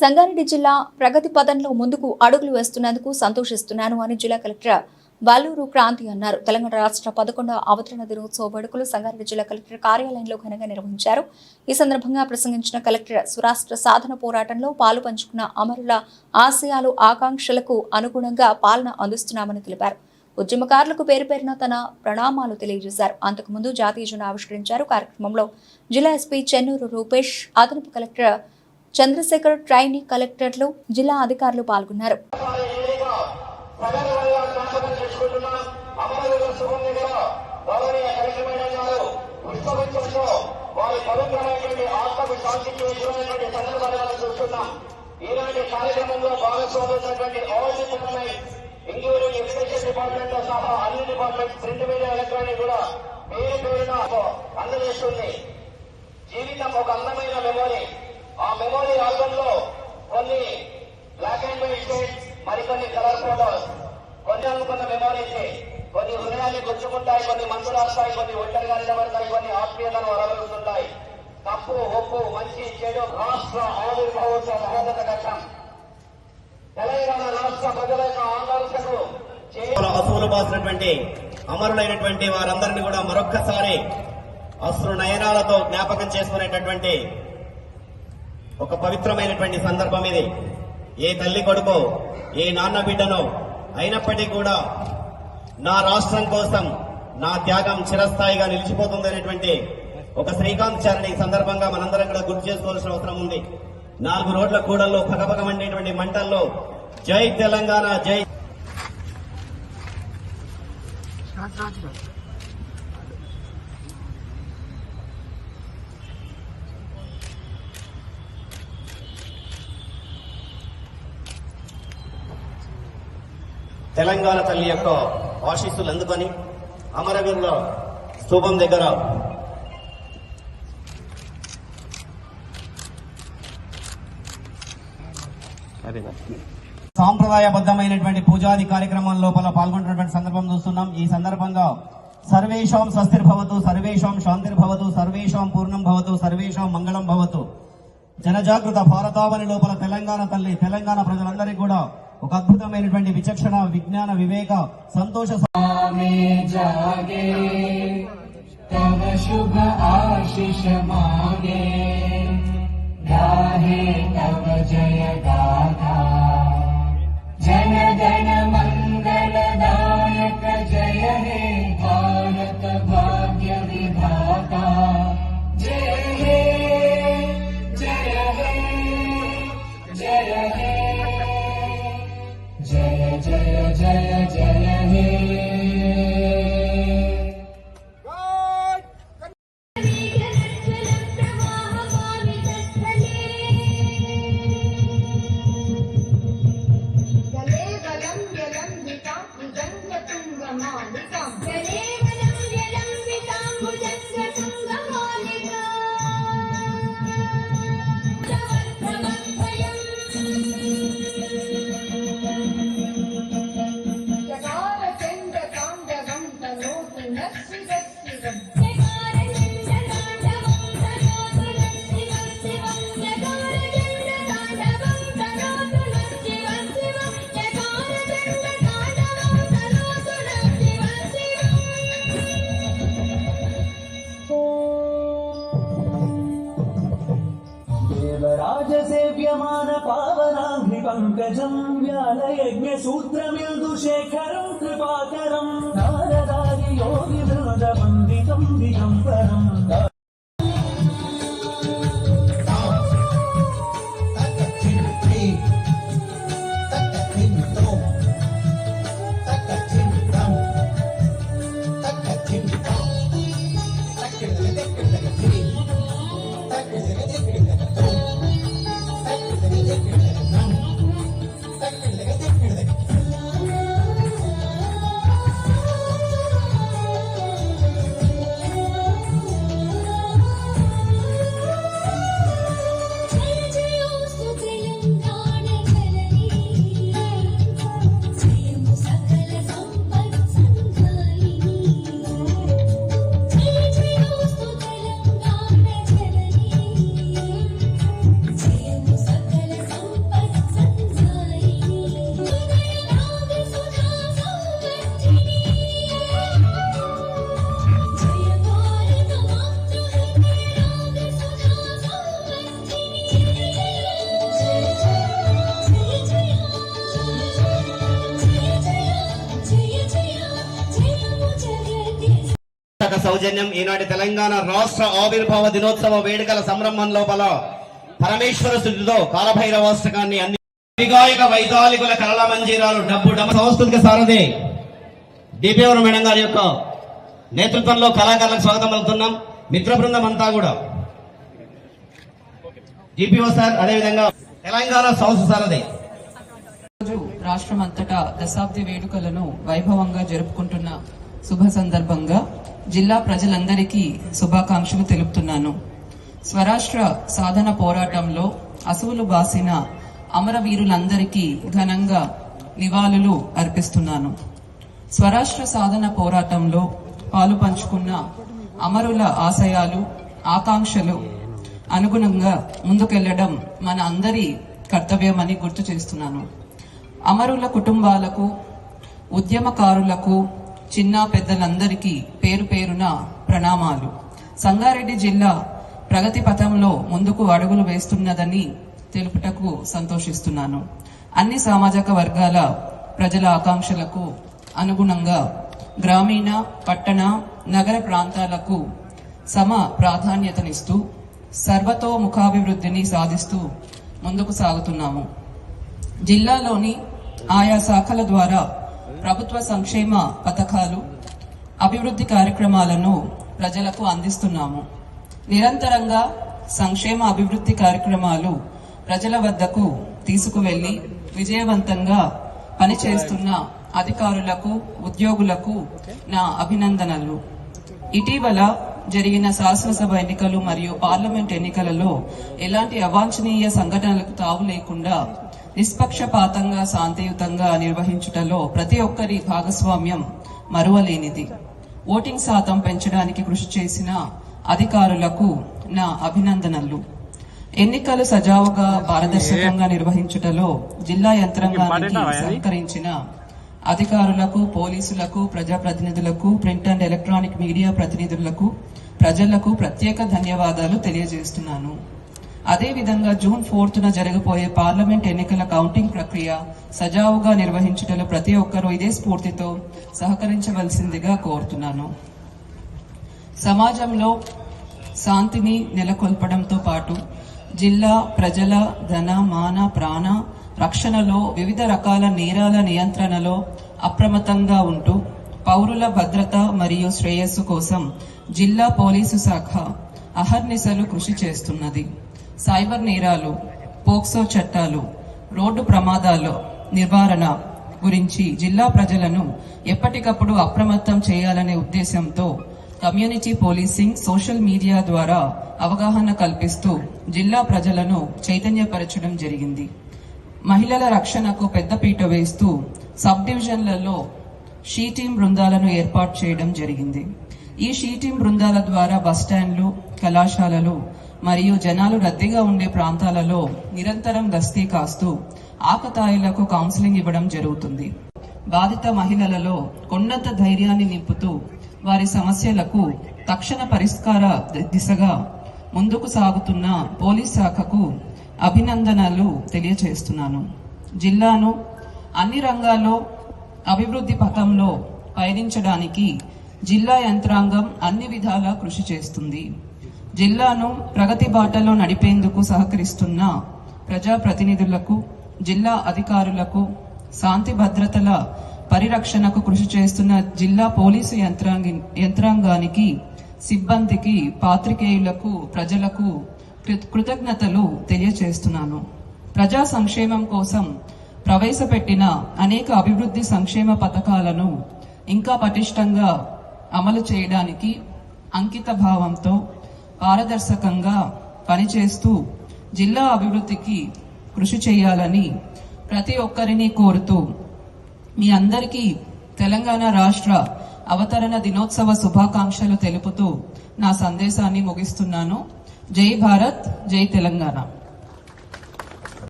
సంగారెడ్డి జిల్లా ప్రగతి పదంలో ముందుకు అడుగులు వేస్తున్నందుకు సంతోషిస్తున్నాను అని జిల్లా కలెక్టర్ బాలూరు క్రాంతి అన్నారు. తెలంగాణ రాష్ట్ర పదకొండవ అవతరణ దినోత్సవ వేడుకలు సంగారెడ్డి జిల్లా కలెక్టర్ కార్యాలయంలో ఘనంగా నిర్వహించారు. ఈ సందర్భంగా ప్రసంగించిన కలెక్టర్ స్వరాష్ట్ర సాధన పోరాటంలో పాలు పంచుకున్న అమరుల ఆశయాలు ఆకాంక్షలకు అనుగుణంగా పాలన అందిస్తున్నామని తెలిపారు. ఉద్యమకారులకు పేరు పేరున తన ప్రణామాలు తెలియజేశారు. అంతకుముందు జాతీయ జెండా ఆవిష్కరించారు. కార్యక్రమంలో జిల్లా ఎస్పీ చెన్నూరు రూపేష్ అదనపు కలెక్టర్ చంద్రశేఖర్ ట్రైనీ కలెక్టర్లు జిల్లా అధికారులు పాల్గొన్నారు. ఈనాటి కార్యక్రమంలో భాగస్వామైనటువంటి ఆల్ డిపార్ట్మెంట్ ఇంక్లూడింగ్ ఎడ్యుకేషన్ డిపార్ట్మెంట్తో సహా అన్ని ప్రింట్ మీడియా ఎలక్ట్రానిక్ కూడా పేరు పేరున అందజేస్తుంది జీవితం ఒక అందమైన మెమోరీ ఆల్బమ్లో కొన్ని బ్లాక్ అండ్ వైట్ షేడ్స్ మరికొన్ని కలర్ ఫోటోస్ కొన్ని అనుకున్న మెమోరీస్ కొన్ని హృదయాన్ని గుచ్చుకుంటాయి కొన్ని మందు రాస్తాయి కొన్ని ఒంటరిగా నిలబడతాయి కొన్ని ఆత్మీయతను వరవలుగుతుంటాయి తప్పు ఒప్పు మంచి చెడు రాష్ట్ర ఆవిర్భావోత్సవ మహోన్నత ఘట్టం తెలంగాణ రాష్ట్ర ప్రజల యొక్క ఆకాంక్షకు చే- అసువులు బాసినటువంటి అమరులైనటువంటి వారందరినీ కూడా మరొక్కసారి అశ్రు నయనాలతో జ్ఞాపకం చేసుకునేటటువంటి ఒక పవిత్రమైనటువంటి సందర్భం ఇది. ఏ తల్లి కొడుకో ఏ నాన్న బిడ్డనో అయినప్పటికీ కూడా నా రాష్ట్రం కోసం నా త్యాగం చిరస్థాయిగా నిలిచిపోతుందనేటువంటి ఒక శ్రీకాంత్ చారిని ఈ సందర్భంగా మనందరం కూడా గుర్తు చేసుకోవాల్సిన అవసరం ఉంది. నాలుగు రోడ్ల కూడల్లో పగపగమండేటువంటి మంటల్లో జై తెలంగాణ జై తెలంగాణ తల్లి యొక్క ఆశీస్సులు అందుకొని అమరవీరుల స్థూపం దగ్గర సాంప్రదాయబద్ధమైనటువంటి పూజాది కార్యక్రమం లోపల పాల్గొంటున్నటువంటి సందర్భం చూస్తున్నాం. ఈ సందర్భంగా సర్వేషాం స్వస్తిర్భవతు సర్వేషాం శాంతిర్భవతు సర్వేషాం పూర్ణం భవతు సర్వేషాం మంగళం భవతు. జనజాగృత భారతావని లోపల తెలంగాణ తల్లి తెలంగాణ ప్రజలందరికీ కూడా ఒక అద్భుతమైనటువంటి విచక్షణ విజ్ఞాన వివేక సంతోష में जागे तव शुभ आशीष मागे गाहे तव जय गाथा जन गण ्यालयज्ञसूत्रमिल दुशेखरं कृपाकरं नारदाययोमन्विकं दिगम्बरम्। సౌజన్యం ఈనాటి తెలంగాణ రాష్ట్ర ఆవిర్భావ దినోత్సవ వేడుకల సంరంభం లోపల పరమేశ్వర స్థుతితో కాలభైరవాష్టకాన్ని అన్ని విగాయక వైదాలికుల కళల మంజీరాలు డబ్బు డబ్బు సంస్కృతిక సారథి డిపివర్ మేడం గారి యొక్క నేతృత్వంలో కళాకారులకు స్వాగతం పలుకుతున్నాం. మిత్ర బృందం అంతా కూడా. డిపిఓ సార్ అదేవిధంగా తెలంగాణ సంస్థ సారథి. రాష్ట్రం అంతటా దశాబ్ది వేడుకలను వైభవంగా జరుపుకుంటున్న శుభ సందర్భంగా జిల్లా ప్రజలందరికీ శుభాకాంక్షలు తెలుపుతున్నాను. స్వరాష్ట్ర సాధన పోరాటంలో అసువులు బాసిన అమరవీరులందరికీ ఘనంగా నివాళులు అర్పిస్తున్నాను. స్వరాష్ట్ర సాధన పోరాటంలో పాలు పంచుకున్న అమరుల ఆశయాలు ఆకాంక్షలు అనుగుణంగా ముందుకెళ్ళడం మన అందరి కర్తవ్యమని గుర్తు చేస్తున్నాను. అమరుల కుటుంబాలకు ఉద్యమకారులకు చిన్న పెద్దలందరికీ పేరు పేరున ప్రణామాలు. సంగారెడ్డి జిల్లా ప్రగతి పథంలో ముందుకు అడుగులు వేస్తున్నదని తెలుపుటకు సంతోషిస్తున్నాను. అన్ని సామాజిక వర్గాల ప్రజల ఆకాంక్షలకు అనుగుణంగా గ్రామీణ పట్టణ నగర ప్రాంతాలకు సమ ప్రాధాన్యతనిస్తూ సర్వతోముఖాభివృద్ధిని సాధిస్తూ ముందుకు సాగుతున్నాము. జిల్లాలోని ఆయా శాఖల ద్వారా ప్రభుత్వ సంక్షేమ పథకాలు అభివృద్ధి కార్యక్రమాలను ప్రజలకు అందిస్తున్నాము. నిరంతరంగా సంక్షేమ అభివృద్ధి కార్యక్రమాలు ప్రజల వద్దకు తీసుకువెళ్ళి విజయవంతంగా పనిచేస్తున్న అధికారులకు ఉద్యోగులకు నా అభినందనలు. ఇటీవల జరిగిన శాసనసభ ఎన్నికలు మరియు పార్లమెంట్ ఎన్నికలలో ఎలాంటి అవాంఛనీయ సంఘటనలకు తావు లేకుండా నిష్పక్షపాతంగా శాంతియుతంగా నిర్వహించుటలో ప్రతి ఒక్కరి భాగస్వామ్యం మరువలేనిది. ఓటింగ్ శాతం పెంచడానికి కృషి చేసిన అధికారులకు నా అభినందనలు. ఎన్నికలు సజావుగా పారదర్శకంగా నిర్వహించుటలో జిల్లా యంత్రాంగానికి సహకరించిన అధికారులకు పోలీసులకు ప్రజాప్రతినిధులకు ప్రింట్ అండ్ ఎలక్ట్రానిక్ మీడియా ప్రతినిధులకు ప్రజలకు ప్రత్యేక ధన్యవాదాలు తెలియజేస్తున్నాను. అదేవిధంగా జూన్ ఫోర్త్న జరగబోయే పార్లమెంట్ ఎన్నికల కౌంటింగ్ ప్రక్రియ సజావుగా నిర్వహించుటలో ప్రతి ఒక్కరూ ఇదే స్ఫూర్తితో సహకరించవలసిందిగా కోరుతున్నాను. సమాజంలో శాంతిని నెలకొల్పడంతో పాటు జిల్లా ప్రజల ధన మాన ప్రాణ రక్షణలో వివిధ రకాల నేరాల నియంత్రణలో అప్రమత్తంగా ఉంటూ పౌరుల భద్రత మరియు శ్రేయస్సు కోసం జిల్లా పోలీసు శాఖ అహర్నిశలు కృషి చేస్తున్నది. సైబర్ నేరాలు పోక్సో చట్టాలు రోడ్డు ప్రమాదాలు నిర్వహణ గురించి జిల్లా ప్రజలను ఎప్పటికప్పుడు అప్రమత్తం చేయాలనే ఉద్దేశంతో కమ్యూనిటీ పోలీసింగ్ సోషల్ మీడియా ద్వారా అవగాహన కల్పిస్తూ జిల్లా ప్రజలను చైతన్యపరచడం జరిగింది. మహిళల రక్షణకు పెద్దపీట వేస్తూ సబ్ డివిజన్లలో షీ టీం బృందాలను ఏర్పాటు చేయడం జరిగింది. ఈ షీ టీం బృందాల ద్వారా బస్టాండ్లు కళాశాలలు మరియు జనాలు రద్దీగా ఉండే ప్రాంతాలలో నిరంతరం గస్తీ కాస్తూ ఆకతాయిలకు కౌన్సిలింగ్ ఇవ్వడం జరుగుతుంది. బాధిత మహిళలలో కొండంత ధైర్యాన్ని నింపుతూ వారి సమస్యలకు తక్షణ పరిష్కార దిశగా ముందుకు సాగుతున్న పోలీస్ శాఖకు అభినందనలు తెలియజేస్తున్నాను జిల్లాను అన్ని రంగాల్లో అభివృద్ధి పథంలో పయనించడానికి జిల్లా యంత్రాంగం అన్ని విధాలా కృషి చేస్తుంది. జిల్లాను ప్రగతి బాటలో నడిపేందుకు సహకరిస్తున్న ప్రజాప్రతినిధులకు జిల్లా అధికారులకు శాంతి భద్రతల పరిరక్షణకు కృషి చేస్తున్న జిల్లా పోలీసు యంత్రాంగి యంత్రాంగానికి సిబ్బందికి పాత్రికేయులకు ప్రజలకు కృతజ్ఞతలు తెలియజేస్తున్నాను ప్రజా సంక్షేమం కోసం ప్రవేశపెట్టిన అనేక అభివృద్ధి సంక్షేమ పథకాలను ఇంకా పటిష్టంగా అమలు చేయడానికి అంకిత భావంతో పారదర్శకంగా పనిచేస్తూ జిల్లా అభివృద్ధికి కృషి చేయాలని ప్రతి ఒక్కరిని కోరుతూ మీ అందరికీ తెలంగాణ రాష్ట్ర అవతరణ దినోత్సవ శుభాకాంక్షలు తెలుపుతూ నా సందేశాన్ని ముగిస్తున్నాను. జై భారత్ జై తెలంగాణ.